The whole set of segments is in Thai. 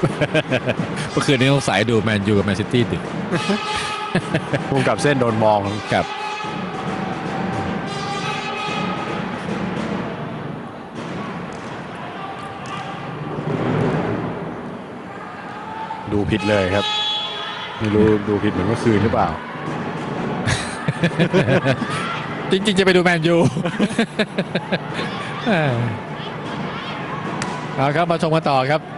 เนี่ยครับเมื่อคืนนี้ต้องสายดูแมนยูกับแมนซิตี้ดึกภูมิกับเส้นโดนมองครับดูผิดเลยครับ ไม่รู้ดูผิดเหมือนเมื่อคืนหรือเปล่า จริงๆ จะไปดูแมนยูเออเอาครับ มาชมกันต่อครับเ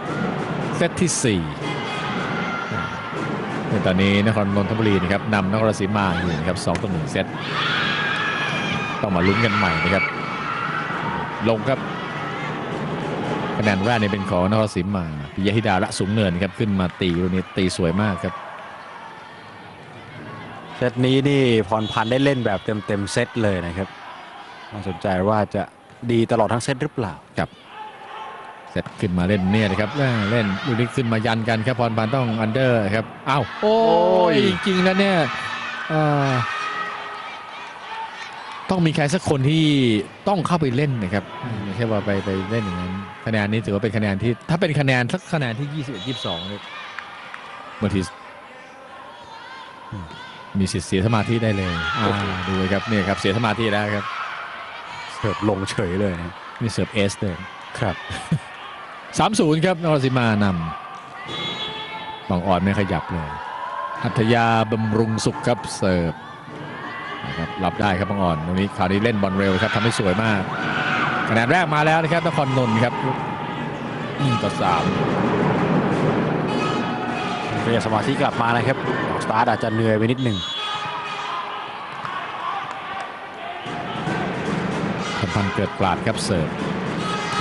ซตที่ 4 ในตอนนี้นครนนทบุรีนะครับนำนครราชสีมาอยู่นะครับ2ต่อ1เซตต้องมาลุ้นกันใหม่นะครับ ลงครับคะแนนแรกนี่เป็นของนครราชสีมาปิยธิดาละสูงเนินครับขึ้นมาตีลูกนี้ตีสวยมากครับเซตนี้นี่พรพันธ์ได้เล่นแบบเต็มเต็มๆเซตเลยนะครับน่าสนใจว่าจะดีตลอดทั้งเซตหรือเปล่า เสร็จขึ้นมาเล่นเนี่ยนะครับเล่นเล่นลูกนี้ขึ้นมายันกันครับพรพันธ์ต้องอันเดอร์ครับอ้าวโอ้ยโอ้ยจริงๆแล้วเนี่ยเอ่อต้องมีใครสักคนที่ต้องเข้าไปเล่นนะครับไม่ใช่ว่าไปไปเล่นอย่างนั้นคะแนนนี้ถือว่าเป็นคะแนนที่ถ้าเป็นคะแนนสักคะแนนที่ 21 22เนี่ยบางทีมีสิทธิ์เสียสมาธิได้เลยอ่าดูเลยครับเนี่ยครับเสียสมาธิแล้วครับเสิร์ฟลงเฉยเลยนะนี่เสิร์ฟเอสเลยครับ สามศูนย์ครับนรสิมานำบางอ่อนไม่ขยับเลยหัตยาบำรุงสุขครับเสิร์ฟนะครับรับได้ครับบางอ่อนตรงนี้คราวนี้เล่นบอลเร็วครับทำให้สวยมากคะแนนแรกมาแล้วนะครับนครนนท์ครับต่อสามเรียกสมาธิกลับมานะครับออกสตาร์ทอาจจะเหนื่อยไปนิดหนึ่งพันพันเกิดปราดครับเสิร์ฟ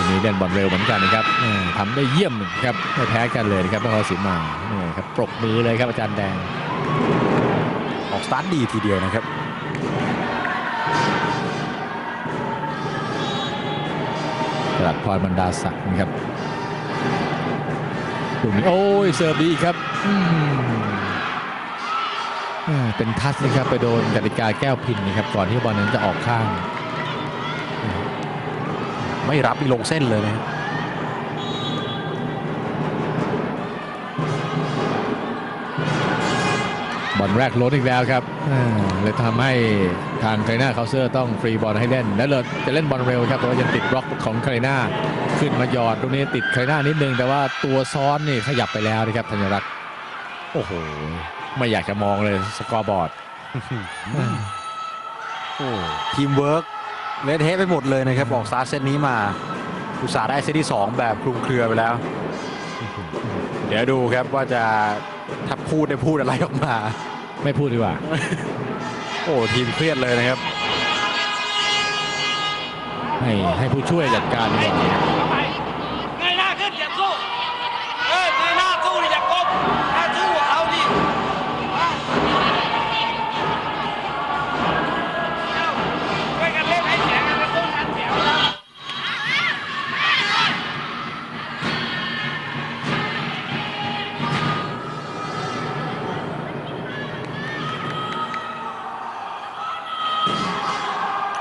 ทีนี้เล่นบอลเร็วเหมือนกันนะครับอืมทำได้เยี่ยมครับไม่แพ้กันเลยนะครับนครศรีมานี่ครับปรบมือเลยครับอาจารย์แดง ออกสตาร์ทดีทีเดียวนะครับตลาดพรบรรดาศักดิ์นะครับลูกนี้โอ้ยเสิร์ฟดีครับอืมอ่าเป็นทัชนะครับไปโดนกติกาแก้วพินนะครับก่อนที่บอลนั้นจะออกข้าง ไม่รับนี่ลงเส้นเลยนะครับบอลแรกล้นอีกแล้วครับอ่าเลยทำให้ทางไคลน่าเคาเซอร์ต้องฟรีบอลให้เล่นแล้วเลยจะเล่นบอลเร็วครับแต่ว่ายังติดบล็อกของไคลน่าขึ้นมาหยอดตรงนี้ติดไคลน่านิดนึงแต่ว่าตัวซ้อนนี่ขยับไปแล้วนะครับธัญรักษ์โอ้โหไม่อยากจะมองเลยสกอร์บอร์ดโอ้ทีมเวิร์ก เลทเทสไปหมดเลยนะครับออกสตาร์ทเซตนี้มาอุตสาห์ได้เซตที่ 2 แบบคลุมเครือไปแล้ว เดี๋ยวดูครับว่าจะถ้าพูดได้พูดอะไรออกมา ไม่พูดดีกว่า โอ้ทีมเครียดเลยนะครับ ให้ให้ผู้ช่วยจัดการดีกว่า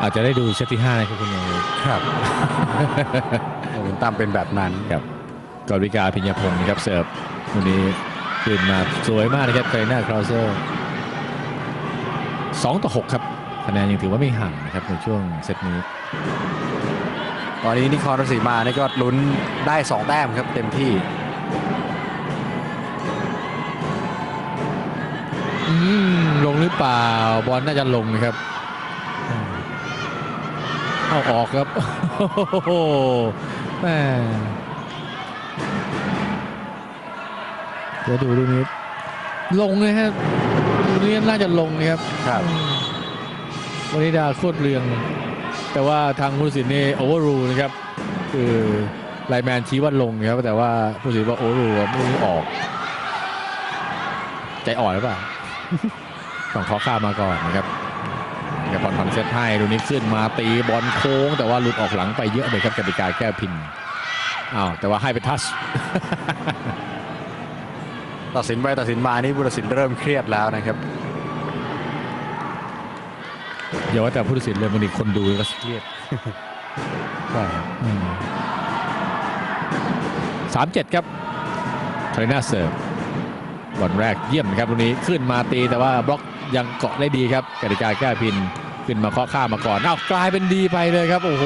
อาจจะได้ดูเซตที่5นะครับคุณยายครับโมเมนตัมเป็นแบบนั้นครับกอริกาพิญญพงศ์นะครับเสิร์ฟวันนี้ขึ้นมาสวยมากนะครับไคลน่าคราวเซอร์2ต่อ6ครับคะแนนยังถือว่าไม่ห่างนะครับในช่วงเซตนี้ ตอนนี้นิคอนราชสีมานี่ก็ลุ้นได้ 2 แต้มครับเต็มที่อืมลงหรือเปล่าบอลน่าจะลงนะครับอืม เอาออกครับโอ้โหแม่เดี๋ยวดูดูนี้ลงเลยครับดูนี้น่าจะลงนะครับครับอืมวันนี้ดาโคตรเรือง แต่ว่าทางผู้ตัดสินนี่โอเวอร์รูนะครับ คือไลน์แมนชี้ว่าลงนะครับแต่ว่าผู้ตัดสินว่าโอเวอร์รูไม่รู้ออก ใจอ่อนหรือเปล่าต้องขอข้ามมาก่อนนะครับ กับบอลผ่อนเซตให้ดูนี้ขึ้นมาตีบอลโค้ง แต่ว่าหลุดออกหลังไปเยอะเลยครับกติกาแก้พินอ้าวแต่ว่าให้ไปทัชตัดสินไปตัดสินมานี่ผู้ตัดสินเริ่มเครียดแล้วนะครับอย่าว่าแต่ผู้ตัดสินเลยบางทีคนดูก็เครียดใช่ครับสามเจ็ดครับาริน่าเสิร์ฟบอลแรกเยี่ยมนะครับตรงนี้ขึ้นมาตีแต่ว่าบล็อกยังเกาะได้ดีครับกติกาแก้พิน ขึ้นมาเคาะข้ามาก่อนเอ้ากลายเป็นดีไปเลยครับ โอ้โห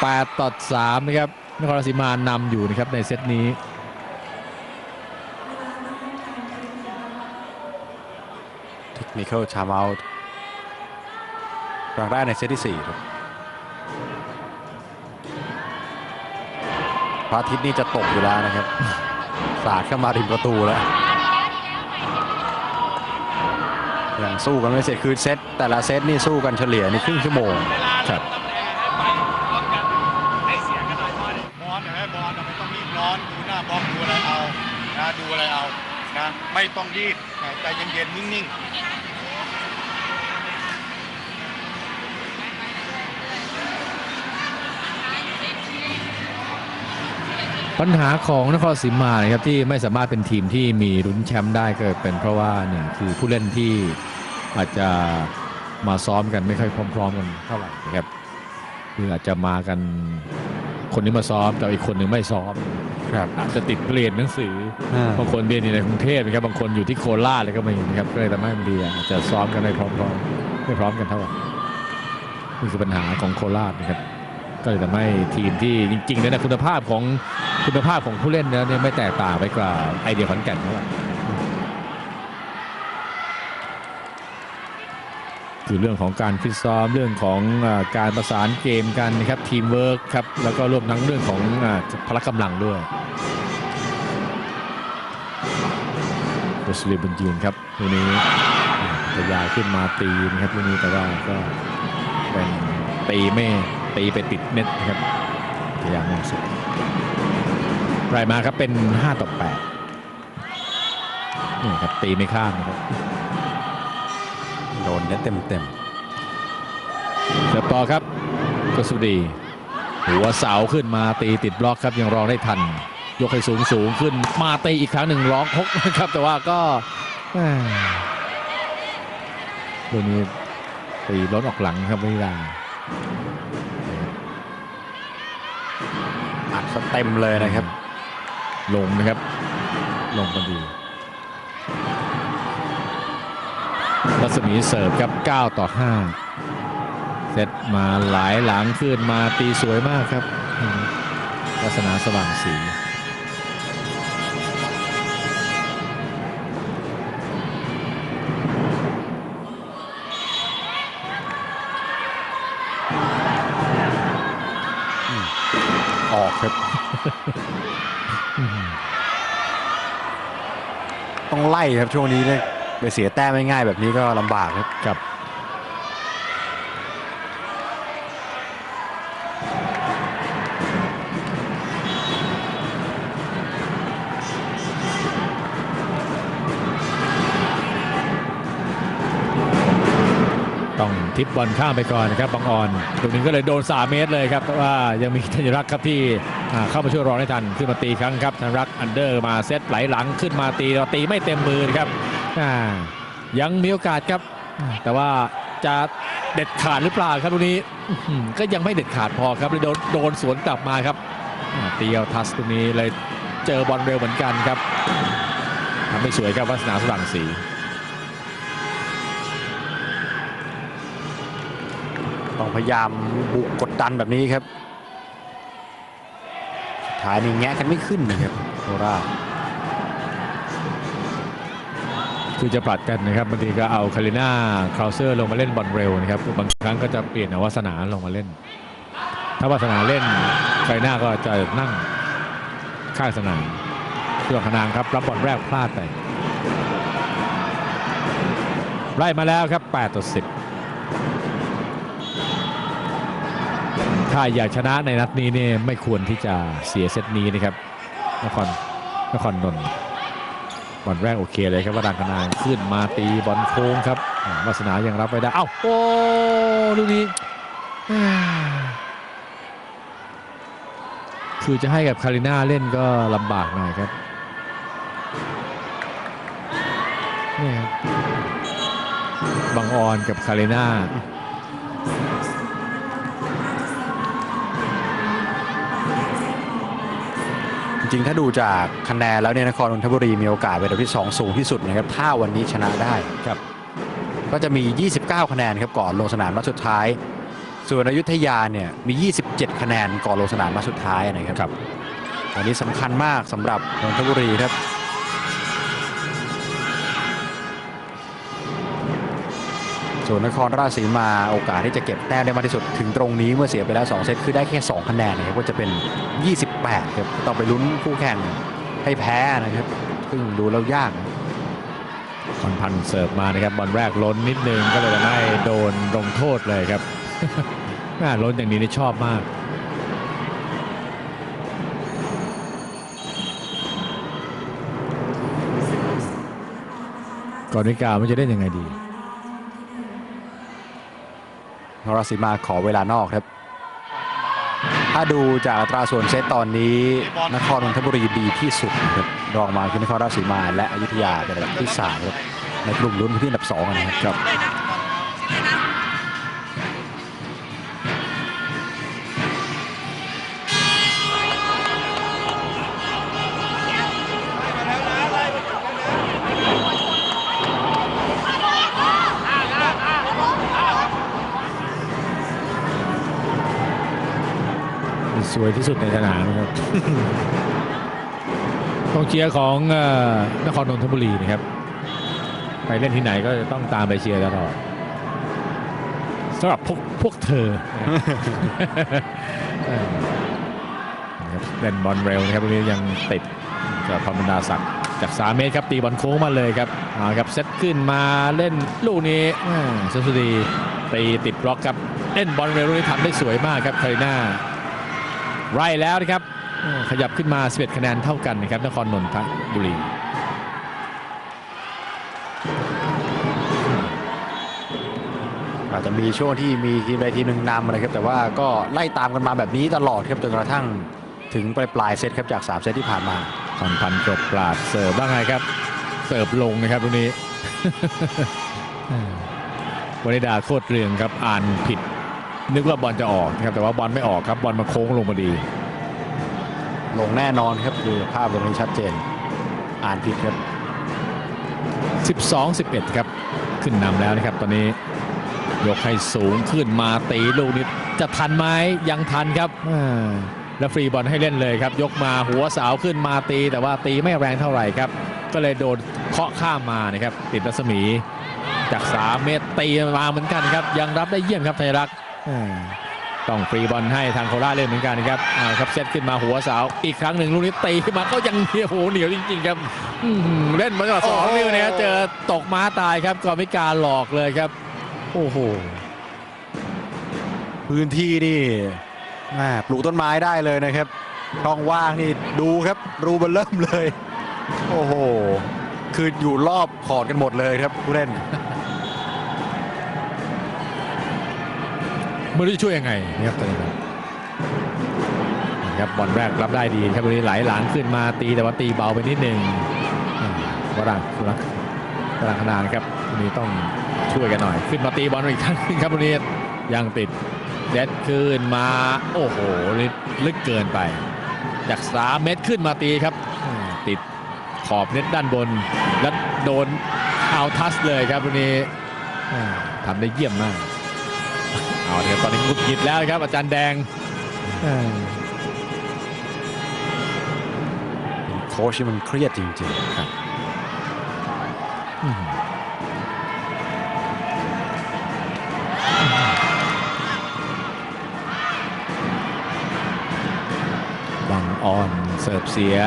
แปดต่อสามนะครับนครราชสีมานำอยู่นะครับในเซตนี้เทคนิคอลชามเอาครั้งแรกในเซตที่4ครับพระอาทิตย์นี่จะตกอยู่แล้วนะครับ สาดเข้ามาริมประตูแล้ว อย่างสู้กันไม่เสร็จคือเซตแต่ละเซตนี่สู้กันเฉลี่ยในครึ่งชั่วโมงครับตำแหน่งให้ไปพร้อมกันให้เสียงกันหน่อยมาดิบอลนะให้บอลนะไม่ต้องรีบร้อนดูหน้าบล็อกดูอะไรเอานะดูอะไรเอานะไม่ต้องรีบนะใจเย็นๆนิ่งๆปัญหาของนครศรีมานะครับที่ไม่สามารถเป็นทีมที่มีลุ้นแชมป์ได้ก็เป็นเพราะว่าหนึ่งคือผู้เล่นที่ อาจจะมาซ้อมกันไม่ค่อยพร้อมๆกันเท่าไหร่นะครับคืออาจจะมากันคนนี้มาซ้อมแต่อีกคนหนึ่งไม่ซ้อมครับอาจจะติดเรียนหนังสืออ่าบางคนเรียนอยู่ในกรุงเทพนะครับบางคนอยู่ที่โคราชเลยก็มีนะครับก็เลยทำให้บางทีอาจจะซ้อมกันไม่พร้อมๆไม่พร้อมกันเท่าไหร่นี่คือปัญหาของโคราชนะครับ ก็เลยทำให้ทีมที่จริงๆเนี่ยนะคุณภาพของคุณภาพของผู้เล่นเนี่ยไม่แตกต่างไปกว่าไอเดียขอนแก่นเท่าไหร่ คือเรื่องของการฟิตซ้อมเรื่องของอการประสานเกมกันนะครับทีมเวิร์คครับแล้วก็รวมทั้งเรื่องของอพละกำลังด้วยโรสลีบุญยืนครับตัวนี้ทะยายขึ้นมาตีนะครับตัวนี้แต่ว่าก็เป็นตีไม่ตีไปติดเน็ตนะครับทะยายมองสุดรายมาครับเป็น 5 ต่อ8นี่ครับตีไม่ข้ามนะครับ โดนเน็ตเต็มเต็มเสิร์ฟต่อครับกสุดี หัวเสาขึ้นมาตีติดบล็อกครับยังรองได้ทัน ยกให้สูงสูงขึ้นมาตีอีกครั้งหนึ่งร้องพกนะครับ แต่ว่าก็แหม่ตัวนี้ตีล้นออกหลังครับไม่ได้ๆอัดซะเต็มเลยนะครับ ลงนะครับ ลงพอดี รัศมีเสิร์ฟครับ 9 ต่อ 5 เซตมาหลายหลังขึ้นมาตีสวยมากครับลักษณะสว่างสีออกครับ ต้องไล่ครับช่วงนี้เนี่ย ไปเสียแต้มไม่ง่ายแบบนี้ก็ลำบากครับต้องทิปบอลข้ามไปก่อนนะครับบางออนตรงนี้ก็เลยโดน 3 เมตรเลยครับแต่ว่ายังมีธัญรักษ์ครับที่เข้ามาช่วยรอได้ทันขึ้นมาตีครั้งครับธัญรักษ์อันเดอร์มาเซตไหลหลังขึ้นมาตีเราตีไม่เต็มมือครับ ยังมีโอกาสครับ แต่ว่าจะเด็ดขาดหรือเปล่าครับตรงนี้ก็ยังไม่เด็ดขาดพอครับเลยโดนโดนสวนกลับมาครับอ่าตีเอาทัสตรงนี้เลยเจอบอลเร็วเหมือนกันครับทำไม่สวยครับวัฒนาสว่างศรีต้องพยายามบุกกดดันแบบนี้ครับสุดท้ายนี่แงะกันไม่ขึ้นนะครับโคราช คือจะผลัดกันนะครับบางทีก็เอาคาริน่าคราวเซอร์ลงมาเล่นบอลเร็วนะครับบางครั้งก็จะเปลี่ยนอาวัสนาลงมาเล่น ถ้าวัสนาเล่นคาริน่าก็จะนั่งข้างสนามส่วนพนางครับรับบอลแรกพลาดไปไล่มาแล้วครับ8ต่อ10 ถ้าอยากชนะในนัดนี้เนี่ยไม่ควรที่จะเสียเซตนี้นะครับนครนครนนท์ บอลแรกโอเคเลยครับว่าดังคณางขึ้นมาตีบอลโค้งครับวาสนายังรับไม่ได้เอ้าโอ้ลูกนี้คือจะให้กับคาริน่าเล่นก็ลำบากหน่อยครับนี่ครับบางออนกับคาริน่า ริง ๆ ถ้าดูจากคะแนนแล้วเนี่ยนครนนทบุรีมีโอกาสเป็นอันดับที่ 2 สูงที่สุดนะครับถ้าวันนี้ชนะได้ครับ ก็จะมี 29 คะแนนครับก่อนลงสนามนัดสุดท้าย ส่วนอยุธยาเนี่ยมี 27 คะแนนก่อนลงสนามนัดสุดท้ายนะครับครับวันนี้สำคัญมากสำหรับนนทบุรีครับ ส่วนนครราชสีมาโอกาสที่จะเก็บแต้มได้มากที่สุดถึงตรงนี้เมื่อเสียไปแล้ว 2 เซตคือได้แค่ 2 คะแนนนะครับก็จะเป็น 28 ครับ ต้องไปลุ้นคู่แข่งให้แพ้นะครับ ซึ่งดูแล้วยากนะคอนพันเสิร์ฟมานะครับบอลแรกล้นนิดนึงก็เลยทำให้โดนลงโทษเลยครับน่าล้นอย่างนี้นี่ชอบมากก่อนนิกามันจะได้ยังไงดี นราชสีมาขอเวลานอกครับ ถ้าดูจากตราส่วนเซตตอนนี้ นครนนทบุรีดีที่สุดครับรองมาคือนครราชสีมาและอยุธยาเป็นอันดับที่สามครับในกลุ่มลุ้นที่อันดับสองนะครับ วยที่สุดในสนามนะครับกองเชียร์ของนครนนทบุรีนะครับ ไปเล่นที่ไหนก็จะต้องตามไปเชียร์ตลอดสำหรับพวกพวกเธอเล่นบอลเร็วนะครับตรงนี้ยังติดกับพรมบรรดาศักดิ์จาก 3 เมตรครับตีบอลโค้งมาเลยครับเอาครับเซตขึ้นมาเล่นลูกนี้อ่าสุสุดีตีติดบล็อกครับเล่นบอลเร็วลูกนี้ทำได้สวยมากครับคาริน่า ไล่แล้วนะครับเออขยับขึ้นมา 11 คะแนนเท่ากันนะครับ นครนนทบุรีอาจจะมีช่วงที่มีทีมใดทีมหนึ่งนำนะครับ แต่ว่าก็ไล่ตามกันมาแบบนี้ตลอดครับจนกระทั่งถึงปลายปลายๆเซตครับจาก 3 เซตที่ผ่านมาคอนพันธ์กรบปราดเสิร์ฟบ้างไงครับ เสิร์ฟลงนะครับตรงนี้วนิดาโคตรเรืองครับอ่านผิด นึกว่าบอลจะออกนะครับแต่ว่าบอลไม่ออกครับบอลมาโค้งลงพอดี ลงแน่นอนครับดูภาพตรงนี้ชัดเจน อ่านผิดครับ 12 11 ครับ ขึ้นนำแล้วนะครับตอนนี้ ยกให้สูงขึ้นมาตีลูกนี้จะทันไหมยังทันครับอ่าแล้วฟรีบอลให้เล่นเลยครับ ยกมาหัวเสาวขึ้นมาตี แต่ว่าตีไม่แรงเท่าไหร่ครับ ก็เลยโดนเคาะข้ามมานะครับติดรัศมี จาก 3 เมตรตีมาเหมือนกันครับ ยังรับได้เยี่ยมครับไทยรักอ่า ต้องฟรีบอลให้ทางโคราชเล่นเหมือนกันนะครับอ่าครับเซตขึ้นมาหัวเสาวอีกครั้งหนึ่งลูกนี้ตีขึ้นมาก็ยังเหนียวโหเหนียวจริงๆครับอื้อหือเล่นมาตั้งแต่สองโอ้โหนิ้วนะครับเจอตกม้าตายครับกอมิการหลอกเลยครับ โอ้โหพื้นที่นี่แม่ปลูกต้นไม้ได้เลยนะครับช่องว่างนี่ดูครับรูเบนเริ่มเลย โอ้โหคืออยู่รอบขอดกันหมดเลยครับผู้เล่น ไม่รู้จะช่วยยังไงนะครับตอนนี้ครับนะครับบอลแรกรับได้ดีครับวันนี้ไหลหลังขึ้นมาตีแต่ว่าตีเบาไปนิดหนึ่งอ่าวรังวรังวรังขนานครับวันนี้ต้องช่วยกันหน่อย ขึ้นมาตีบอลอีกครั้งนึงครับวันนี้ยังติดเด็ดขึ้นมาโอ้โหนี่ลึกเกินไป จากสามเมตรขึ้นมาตีครับ ติดขอบเน็ตด้านบน แล้วโดนเอาทัสเลยครับวันนี้อ่าทำได้เยี่ยมมาก เอาละครับตอนนี้หงุดหงิดแล้วครับ อาจารย์แดงอ่าโค้ชนี่มันเครียดจริงอืมบังออนเสิร์ฟเสีย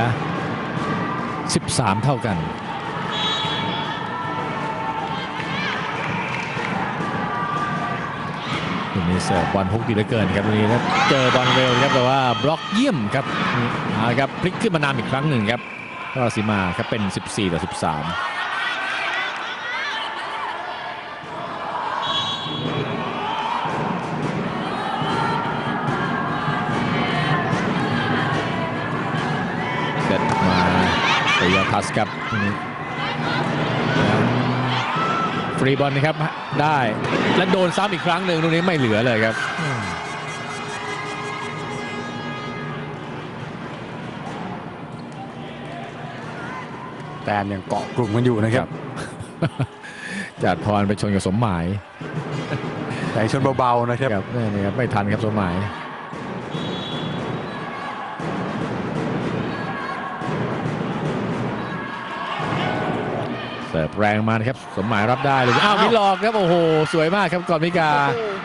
13 เท่ากัน วันนี้เสิร์ฟบอลพุกดีเหลือเกินครับวันนี้แล้วเจอบอลเร็วครับแต่ว่าบล็อกเยี่ยมครับเอาละครับพลิกขึ้นมานำอีกครั้งหนึ่งครับก็สีมาครับเป็น 14 ต่อ 13เซตมาเตียทัสครับ รีบอลนะครับได้และโดนซ้ำอีกครั้งหนึ่งตรงนี้ไม่เหลือเลยครับแต่มยังเกาะกลุ่มกันอยู่นะครับ จัดพรไปชนกับสมหมาย แต่ชนเบาๆนะครับนี่ครับไม่ทันครับสมหมาย สิร์ฟแรงมานะครับสมหมายรับได้เลยอ้าวมีหลอกครับโอ้โห สวยมากครับก่อนมิกา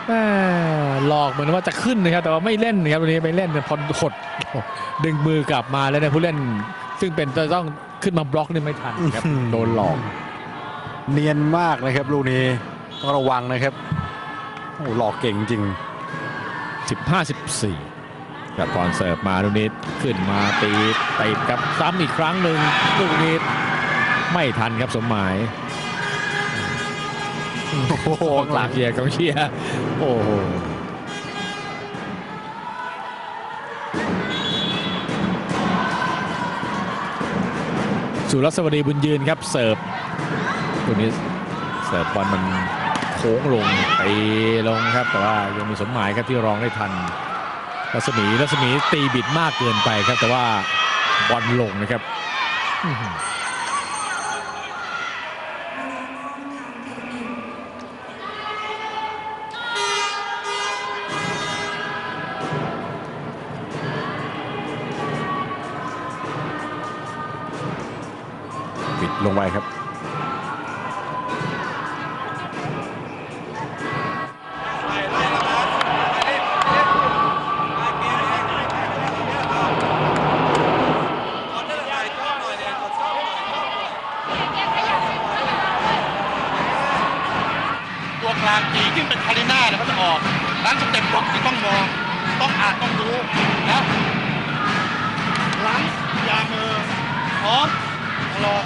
แม่หลอกเหมือนว่าจะขึ้นนะครับแต่ว่าไม่เล่นนะครับวันนี้ไม่เล่นพอหดดึงมือกลับมาแล้วเนี่ยผู้เล่น ซึ่งเป็นจะต้องขึ้นมาบล็อกนี่ไม่ทันครับอื้อหือโดนหลอก เนียนมากนะครับลูกนี้ต้องระวังนะครับโอ้โหหลอกเก่งจริง 15 14กับพรเสิร์ฟมาลูกนี้ขึ้นมาตีตีกับซ้ำอีกครั้งหนึ่งลูกนี้ ไม่ทันครับสมหมายโอ้โหกองหลังเชียร์กองเชียร์โอ้โหสุรสวัสดีบุญยืนครับเสิร์ฟตัวนี้เสิร์ฟบอลมันโค้งลงตีลงครับ แต่ว่ายังมีสมหมายครับที่รองได้ทันรัศมีรัศมีตีบิดมากเกินไปครับ แต่ว่าบอลลงนะครับ บอกที่ต้องมองต้องอ่านต้องรู้นะหลังยามือพร้อมตลอด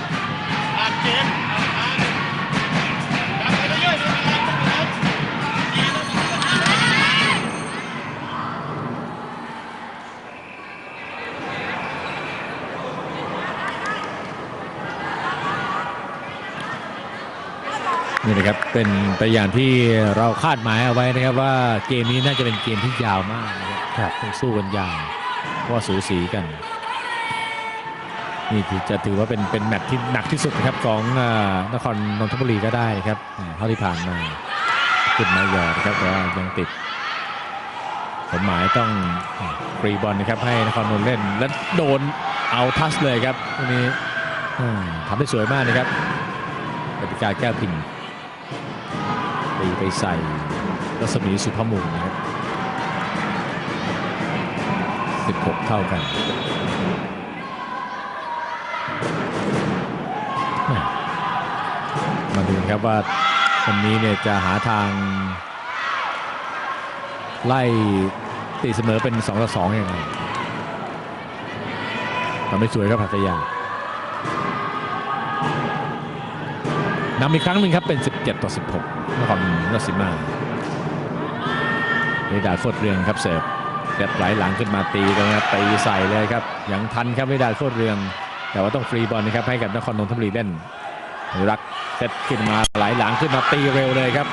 นี่นะครับเป็นไปอย่างที่เราคาดหมายเอาไว้นะครับว่าเกมนี้น่าจะเป็นเกมที่ยาวมากนะครับต้องสู้กันยาวเพราะว่าสูสีกันนี่ถือจะถือว่าเป็นเป็นแมตช์ที่หนักที่สุดนะครับของเอ่อนครนนทบุรีก็ได้ครับอ่าเท่าที่ผ่านมาขึ้นมาหยอดนะครับแต่ว่ายังติดสมหมายต้องฟรีบอลนะครับให้นครนนท์เล่นและโดนเอาทัชเลยครับตรงนี้อ่าทำได้สวยมากนะครับกติกาแก้วพิง ตีไปใส่รัศมีสุภามูลนะครับ 16 เท่ากันมาดูครับว่าวันนี้เนี่ยจะหาทาง ไล่ตีเสมอเป็น 2 ต่อ 2 ยังไงทำได้สวยครับพัทยานำอีกครั้งหนึ่งครับเป็น 17 ต่อ 16 นครราชสีมาเวดาโคตรเรืองครับเสิร์ฟเด็ดไหลหลังขึ้นมาตีเลยครับตีใส่เลยครับยังทันครับเวดาโคตรเรือง แต่ว่าต้องฟรีบอลนะครับให้กับนครนนทบุรีเล่นรักเซตขึ้นมาไหลหลังขึ้นมาตีเร็วเลยครับ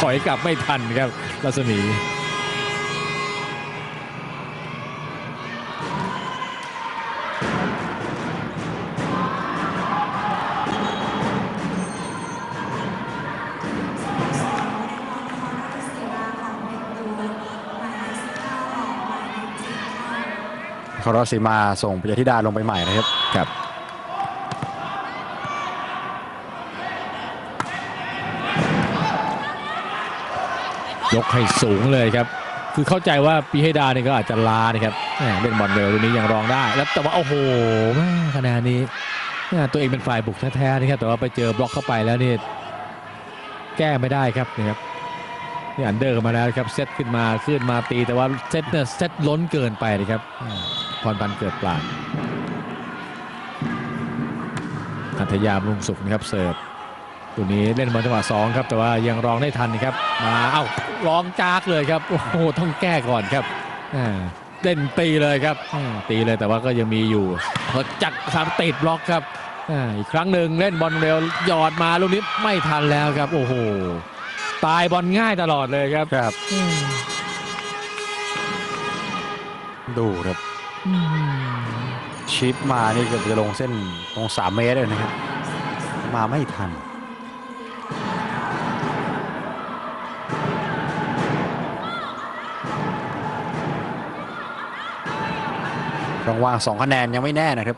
ถอยกลับไม่ทันครับรัศมี คารอสีมาส่งปิยธิดาลงไปใหม่นะครับครับยกให้สูงเลยครับ คือเข้าใจว่าปีให้ดาเนี่ยก็อาจจะล้านะครับแหม่เล่นบอลเร็วตัวนี้ยังรองได้ แล้วแต่ว่าโอ้โหแม่คะแนนนี้แม่ตัวเองเป็นฝ่ายบุกแท้ๆนะครับ แต่ว่าไปเจอบล็อกเข้าไปแล้วนี่แก้ไม่ได้ครับนี่ครับนี่อันเดอร์มาแล้วครับ เซตขึ้นมาขึ้นมาตีแต่ว่าเซตเนี่ยเซตล้นเกินไปนะครับอ่าพ รพันธ์เกิดปลาดอัธยาบำรุงสุขนะครับเสิร์ฟตัวนี้เล่นบอลจังหวะสองครับ แต่ว่ายังรองได้ทันนะครับมาเอ้าร้องจากเลยครับโอ้โหต้องแก้ก่อนครับอ่าเล่นตีเลยครับอ่าตีเลยแต่ว่าก็ยังมีอยู่พอจักสามติดบล็อกครับอ่าอีกครั้งหนึ่งเล่นบอลเร็วหยอดมาลูกนี้ไม่ทันแล้วครับ โอ้โหตายบอลง่ายตลอดเลยครับครับอืมดูครับ ชิปมานี่เกือบจะลงเส้นตรง3เมตรเลยนะครับ มาไม่ทันช่องว่าสองคะแนนยังไม่แน่นะครับ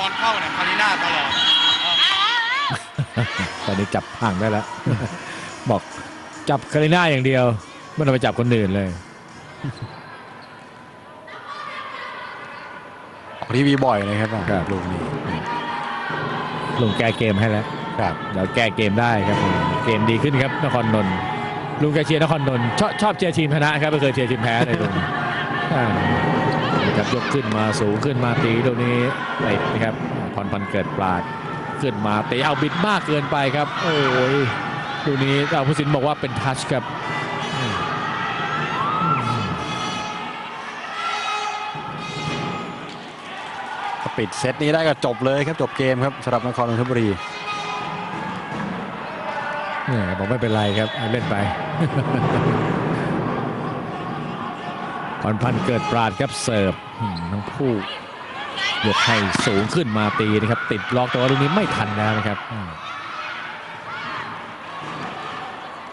บอลเข้าเนี่ยคาริน่าตลอดตอนนี้จับห่างได้แล้ว บอกจับคาริน่าอย่างเดียวไม่ต้องไปจับคนอื่นเลยออกทีวีบ่อยนะครับครับลูกนี้ลุงแก้เกมให้แล้วครับเดี๋ยวแก้เกมได้ครับ เกมดีขึ้นครับนครนนท์ลุงแกเชียร์นครนนท์ชอบชอบเชียร์ทีมชนะครับไม่เคยเชียร์ทีมแพ้เลยลุงอ่านะครับ ยกขึ้นมาสูงขึ้นมาตีตรงนี้ติดนะครับพรพันธ์เกิดปราดขึ้นมาตีเอาบิดมากเกินไปครับ โอ้ยดูนี้เอาผู้สินบอกว่าเป็นทัชครับอืมถ้าปิดเซตนี้ได้ก็จบเลยครับจบเกมครับสำหรับนครนนทบุรีเนี่ยบอกไม่เป็นไรครับเอาเล่นไป พรพันธ์เกิดปราดครับเสิร์ฟอืมทั้งคู่ยกให้สูงขึ้นมาตีนะครับ ติดล็อกแต่ว่าลูกนี้ไม่ทันแล้วนะครับอืม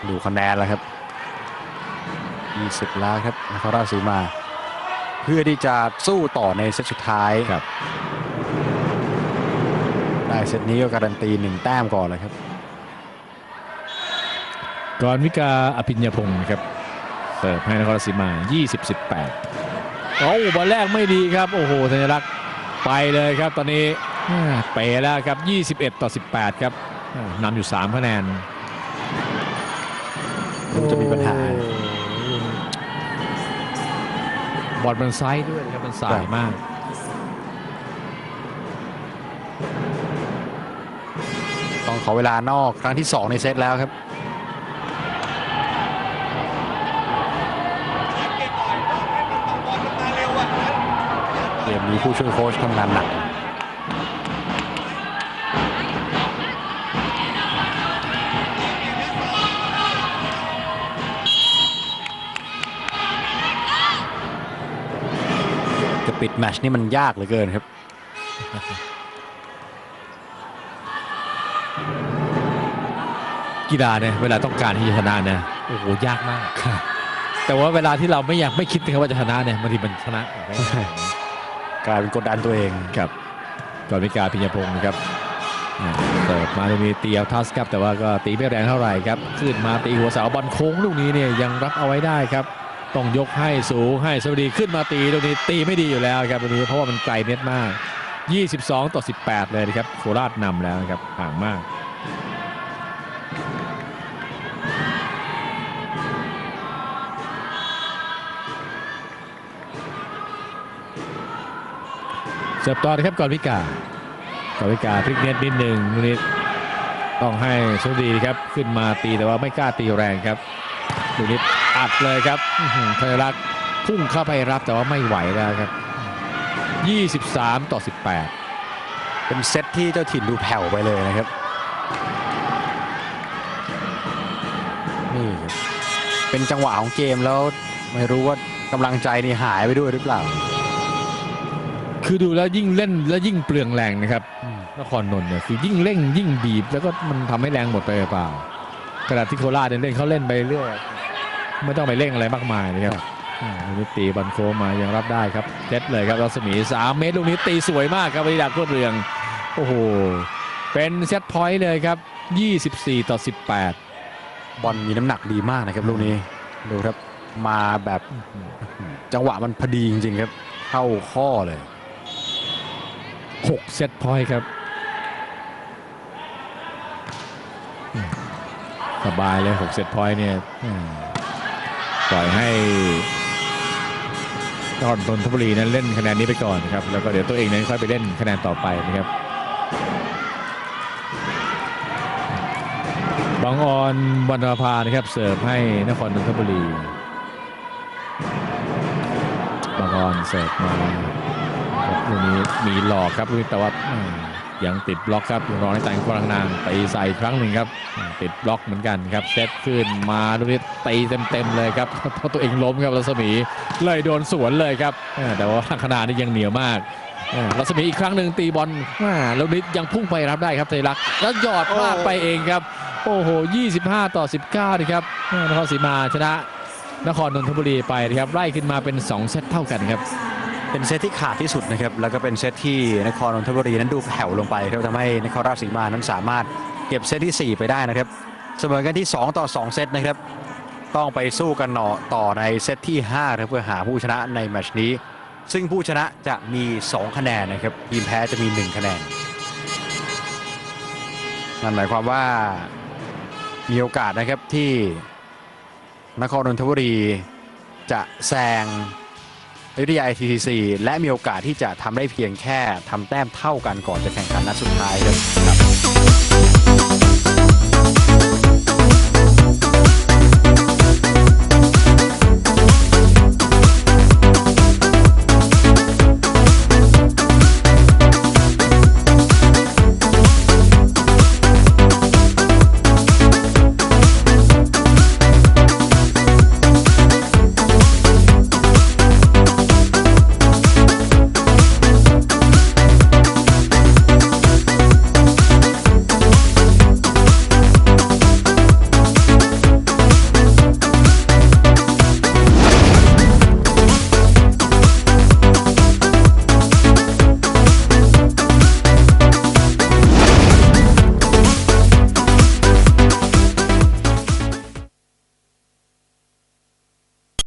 ดูคะแนนแล้วครับ 20 แล้วครับนครราชสีมา เพื่อที่จะสู้ต่อในเซตสุดท้ายครับได้เซตนี้ก็การันตีหนึ่งแต้มก่อนเลยครับ กรวิกาอภิญญพงศ์ครับ เสิร์ฟให้นครราชสีมา 20-18 โอ้บอลแรกไม่ดีครับ โอ้โหสัญลักษณ์ไปเลยครับตอนนี้อ่าเป๋แล้วครับ 21 ต่อ 18 ครับอ่านำอยู่ 3 คะแนนดูจะมีปัญหา บอลมันไซด์ด้วยนะครับ มันสายมากต้องขอเวลานอกครั้งที่ 2 ในเซตแล้วครับ มนี้ผู้ช่วยโค้ชทำงานหนักจะปิดแมตชนี่มันยากเหลือเกินครับกีฬาเนี่ยเวลาต้องการที่จะชนะเนี่ยโอ้โหยากมาก แต่ว่าเวลาที่เราไม่อยากไม่คิดนะครับว่าจะชนะเนี่ยบางทีมันชนะแบบง่ายๆ กลายเป็นกดดันตัวเองครับกอนวิกาพิญญพงศ์ครับเสิร์ฟมาตรงนี้ตีเอาทัสครับแต่ว่าก็ตีไม่แรงเท่าไหร่ครับขึ้นมาตีหัวเสาบอลโค้งลูกนี้เนี่ยยังรับเอาไว้ได้ครับ ต้องยกให้สูงให้สวัสดีขึ้นมาตีตรงนี้ตีไม่ดีอยู่แล้วครับตรงนี้เพราะว่ามันไกลเน็ตมาก 22 ต่อ 18 เลยนะครับโคราชนำแล้วครับห่างมาก สิร์ฟต่อนะครับก่อนวิกาก่อนวิกาพลิกเน็ตนิดหนึ่งนี้ต้องให้โชคดีครับขึ้นมาตีแต่ว่าไม่กล้าตีแรงครับลูกนี้อัดเลยครับพยรักษ์พุ่งเข้าไปรับแต่ว่าไม่ไหวแล้วครับ 23 ต่อ 18 เป็นเซตที่เจ้าถิ่นดูแผ่วไปเลยนะครับนี่เป็นจังหวะของเกมแล้วไม่รู้ว่ากำลังใจนี่หายไปด้วยหรือเปล่า คือดูแล้วยิ่งเล่นแล้วยิ่งเปลืองแรงนะครับอืมนครนนท์เนี่ยคือยิ่งเร่งยิ่งบีบ แล้วก็มันทำให้แรงหมดไปเปล่าขณะที่โคราชเนี่ยเล่นเขาเล่นไปเรื่อยไม่ต้องไปเร่งอะไรมากมายนะครับอ่าลูกนี้ตีบอลโค้งมายังรับได้ครับเจ็ดเลยครับรัศมี 3 เมตรลูกนี้ตีสวยมากครับวริดาโคตรเรือง โอ้โห เป็นเซตพอยต์เลยครับ 24 ต่อ 18 บอลมีน้ำหนักดีมากนะครับลูกนี้ดูครับมาแบบจังหวะมันพอดีจริงๆครับ เข้าข้อเลย 6 เซตพอยต์ครับ สบายเลย 6 เซตพอยต์เนี่ยปล่อยให้นครนนทบุรีนั้นเล่นคะแนนนี้ไปก่อนครับ แล้วก็เดี๋ยวตัวเองนั้นค่อยไปเล่นคะแนนต่อไปนะครับบางออนบรรพานะครับ เสิร์ฟให้นครนนทบุรีบางออนเสิร์ฟมา ลูกนี้มีหลอกครับลูกแต่ว่ายังติดบล็อกครับรองในแต่งกลางนางตีใส่ครั้งหนึ่งครับ ติดบล็อกเหมือนกันครับเซตขึ้นมาลูกนี้ตีเต็มๆเลยครับเพราะตัวเองล้มครับรัศมีเลยโดนสวนเลยครับแต่ว่าขนาดนี้ยังเหนียวมากรัศมีอีกครั้งหนึ่งตีบอลแล้วนิดยังพุ่งไปรับได้ครับใจรักแล้วหยอดพลาดไปเองครับ โอ้โห 25 ต่อ 19นะครับนครศรีมาชนะนครนนทบุรีไปนะครับไล่ขึ้นมาเป็น 2 เซตเท่ากันครับ เป็นเซตที่ขาดที่สุดนะครับแล้วก็เป็นเซตที่นครนนทบุรีนั้นดูแผ่วลงไปครับทำให้นครราชสีมานั้นสามารถเก็บเซตที่ 4 ไปได้นะครับ เสมอกันที่ 2 ต่อ 2 เซตนะครับ ต้องไปสู้กันหนอต่อในเซตที่5ครับเพื่อหาผู้ชนะในแมชนี้ ซึ่งผู้ชนะจะมี 2 คะแนนนะครับทีมแพ้จะมี 1 คะแนนนั่นหมายความว่ามีโอกาสนะครับที่นครนนทบุรีจะแซง อยุธยา ITTC และมีโอกาสที่จะทำได้เพียงแค่ทำแต้มเท่ากันก่อนจะแข่งขันนัดสุดท้ายครับ